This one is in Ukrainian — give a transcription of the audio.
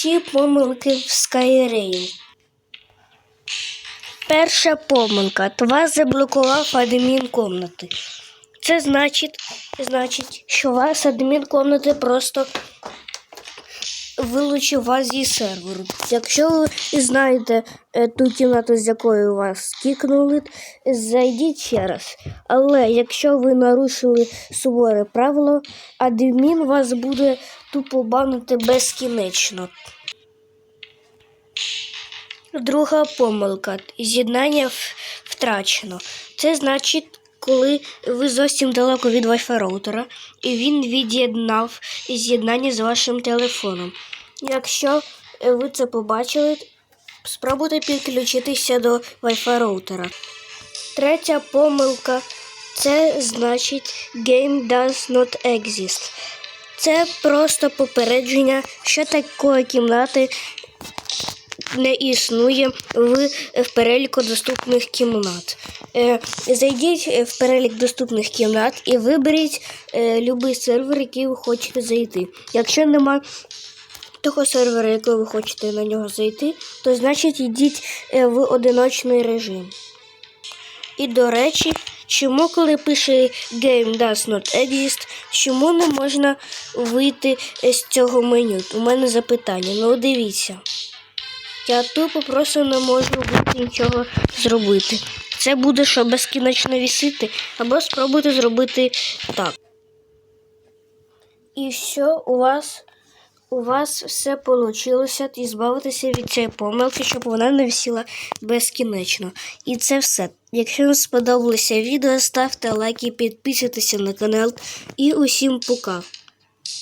Всі помилки в Skyrim. Перша помилка. Вас заблокував адмін комнати. Це значить, значить, що вас адмін комнати просто вилучив вас зі серверу. Якщо ви знаєте е, ту кімнату, з якої вас кікнули, зайдіть ще раз. Але якщо ви нарушили суворе правило, адмін вас буде тупо банити безкінечно. Друга помилка. З'єднання втрачено. Це значить, коли ви зовсім далеко від Wi-Fi роутера, і він від'єднав з'єднання з вашим телефоном. Якщо е, ви це побачили, спробуйте підключитися до Wi-Fi роутера. Третя помилка це значить Game does not exist. Це просто попередження, що такої кімнати не існує в, в переліку доступних кімнат. Е, зайдіть в перелік доступних кімнат і виберіть е, будь-який сервер, який ви хочете зайти. Якщо нема того сервера, який ви хочете на нього зайти, то значить йдіть е, в одиночний режим. І до речі, чому коли пише Game does not exist, чому не можна вийти з цього меню? У мене запитання. Ну дивіться. Я тупо просто не можу нічого зробити. Це буде що безкінечно вісити, або спробуйте зробити так. І все, у вас у вас все вийшло і збавитися від цієї помилки, щоб вона не висіла безкінечно. І це все. Якщо вам сподобалося відео, ставте лайки, підписуйтесь на канал і усім пока.